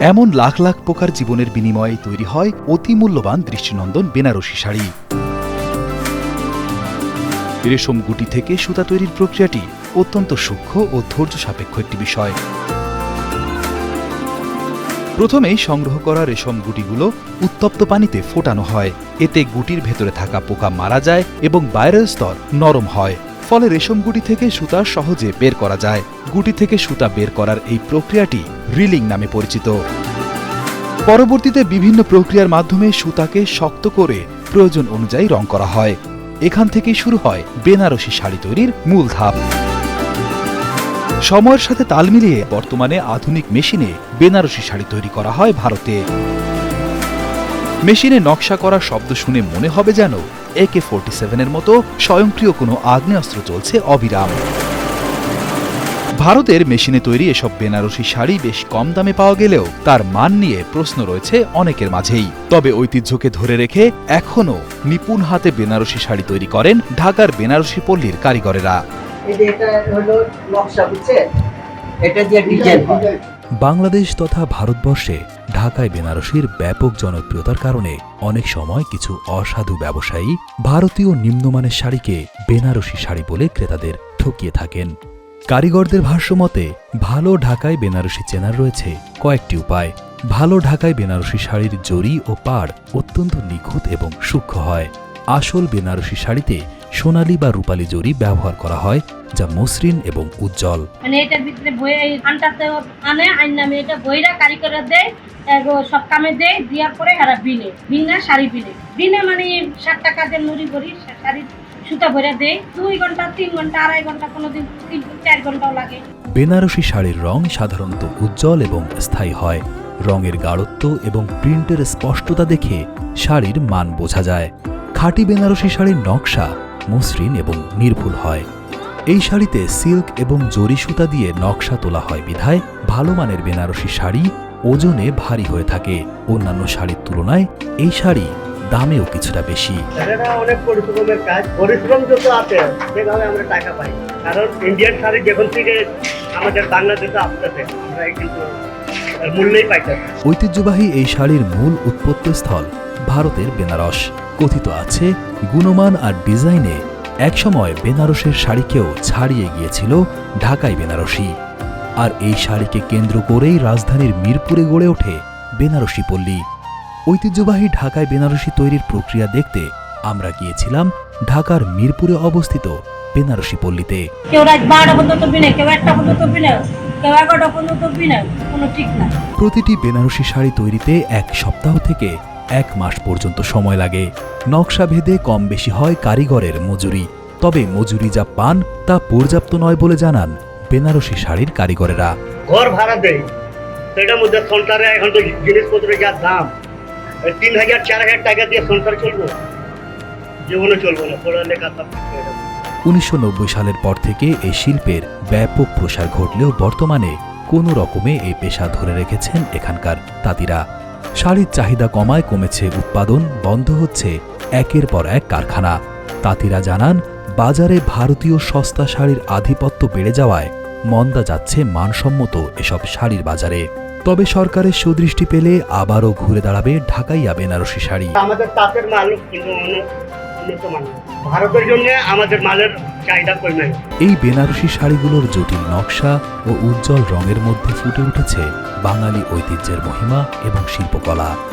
এমন লাখ লাখ পোকার জীবনের বিনিময়ে তৈরি হয় অতি মূল্যবান দৃষ্টিনন্দন বেনারসি শাড়ি। রেশম গুটি থেকে সুতা তৈরির প্রক্রিয়াটি অত্যন্ত সূক্ষ্ম ও ধৈর্য সাপেক্ষ একটি বিষয়। প্রথমেই সংগ্রহ করা রেশম গুটিগুলো উত্তপ্ত পানিতে ফোটানো হয়। এতে গুটির ভেতরে থাকা পোকা মারা যায় এবং বাইরের স্তর নরম হয়। ফলে রেশম গুটি থেকে সুতা সহজে বের করা যায়। গুটি থেকে সুতা বের করার এই প্রক্রিয়াটি রিলিং নামে পরিচিত। পরবর্তীতে বিভিন্ন প্রক্রিয়ার মাধ্যমে সুতাকে শক্ত করে প্রয়োজন অনুযায়ী রং করা হয়। এখান থেকেই শুরু হয় বেনারসি শাড়ি তৈরির মূল ধাপ। সময়ের সাথে তাল মিলিয়ে বর্তমানে আধুনিক মেশিনে বেনারসি শাড়ি তৈরি করা হয় ভারতে। মেশিনে নকশা করা শব্দ শুনে মনে হবে যেন একে ফোর্টি সেভেনের মতো স্বয়ংক্রিয় কোনো আগ্নেয়াস্ত্র চলছে অবিরাম। ভারতের মেশিনে তৈরি এসব বেনারসি শাড়ি বেশ কম দামে পাওয়া গেলেও তার মান নিয়ে প্রশ্ন রয়েছে অনেকের মাঝেই। তবে ঐতিহ্যকে ধরে রেখে এখনও নিপুণ হাতে বেনারসি শাড়ি তৈরি করেন ঢাকার বেনারসি পল্লীর কারিগরেরা। এটা হলো নকশা, বুঝছেন? এটা ডিজাইন বাংলাদেশ তথা ভারতবর্ষে ঢাকায় বেনারসির ব্যাপক জনপ্রিয়তার কারণে অনেক সময় কিছু অসাধু ব্যবসায়ী ভারতীয় নিম্নমানের শাড়িকে বেনারসি শাড়ি বলে ক্রেতাদের ঠকিয়ে থাকেন। কারিগরদের ভাষ্যমতে ভালো ঢাকায় বেনারসি চেনার রয়েছে কয়েকটি উপায়। ভালো ঢাকায় বেনারসি শাড়ির জরি ও পাড় অত্যন্ত নিখুঁত এবং সূক্ষ্ম হয়। আসল বেনারসি শাড়িতে সোনালী বা রূপালী জরি ব্যবহার করা হয় যা মসৃণ এবং উজ্জ্বল। মানে এটার ভিতরে বই আনটাতে আনে আইন নামে এটা বইরা কারিগররা দেয় সব কামে দেয় দেওয়ার পরে এরা বিনে বিনা শাড়ি বিনে। বিনে মানে ষাট টাকা দিয়ে মুড়ি করি শাড়ি সুতা ভরে দেয়। দুই ঘণ্টা তিন ঘণ্টা আড়াই ঘণ্টা কোনোদিন তিন চার ঘন্টাও লাগে। বেনারসি শাড়ির রং সাধারণত উজ্জ্বল এবং স্থায়ী হয়। রঙের গাঢ়ত্ব এবং প্রিন্টের স্পষ্টতা দেখে শাড়ির মান বোঝা যায়। খাঁটি বেনারসি শাড়ির নকশা মসৃণ এবং নির্ভুল হয়। এই শাড়িতে সিল্ক এবং জরি সুতা দিয়ে নকশা তোলা হয় বিধায় ভালো মানের বেনারসি শাড়ি ওজনে ভারী হয়ে থাকে। অন্যান্য শাড়ির তুলনায় এই শাড়ি দামেও কিছুটা বেশি। অনেক পরিশ্রমের কাজ পরিশ্রম যত আছে সেভাবে আমরা টাকা পাই। কারণ ইন্ডিয়ান শাড়ি যখন থেকে আমাদের বাংলাদেশে আসতেছে আমরা কিন্তু এর মূল্যই পাইতেছি ঐতিহ্যবাহী এই শাড়ির মূল উৎপত্তিস্থল ভারতের বেনারস। কথিত আছে গুণমান আর ডিজাইনে একসময় বেনারসের শাড়িকেও ছাড়িয়ে গিয়েছিল ঢাকাই বেনারসি। আর এই শাড়িকে কেন্দ্র করেই রাজধানীর মিরপুরে গড়ে ওঠে বেনারসি পল্লী। ঐতিহ্যবাহী ঢাকায় বেনারসি তৈরির প্রক্রিয়া দেখতে আমরা গিয়েছিলাম ঢাকার মিরপুরে অবস্থিত বেনারসি পল্লীতে। কেউ রাত বারোটা পর্যন্ত বিনে কেউ একটা পর্যন্ত বিনে কেউ এগারোটা পর্যন্ত বিনে কোনো ঠিক না প্রতিটি বেনারসি শাড়ি তৈরিতে এক সপ্তাহ থেকে এক মাস পর্যন্ত সময় লাগে। নকশা ভেদে কম বেশি হয় কারিগরের মজুরি। তবে মজুরি যা পান তা পর্যাপ্ত নয় বলে জানান বেনারসি শাড়ির কারিগরেরা। ঘর ভাড়া দেয় সেটার মধ্যে সংসারে এখন তো জিনিসপত্রের যা দাম তিন হাজার চার হাজার টাকা দিয়ে সংসার চলবো। জীবনে চলবো না পড়ালেখা সব উনিশশো সালের পর থেকে এই শিল্পের ব্যাপক প্রসার ঘটলেও বর্তমানে কোনো রকমে এই পেশা ধরে রেখেছেন এখানকার তাঁতিরা। শাড়ির চাহিদা কমায় কমেছে উৎপাদন, বন্ধ হচ্ছে একের পর এক কারখানা। তাঁতিরা জানান, বাজারে ভারতীয় সস্তা শাড়ির আধিপত্য বেড়ে যাওয়ায় মন্দা যাচ্ছে মানসম্মত এসব শাড়ির বাজারে। তবে সরকারের সুদৃষ্টি পেলে আবারও ঘুরে দাঁড়াবে ঢাকাইয়া বেনারসি শাড়ি। আমাদের তাঁতের ভারতের জন্য আমাদের মালের চাহিদা কমে। এই বেনারসি শাড়িগুলোর জটিল নকশা ও উজ্জ্বল রঙের মধ্যে ফুটে উঠেছে বাঙালি ঐতিহ্যের মহিমা এবং শিল্পকলা।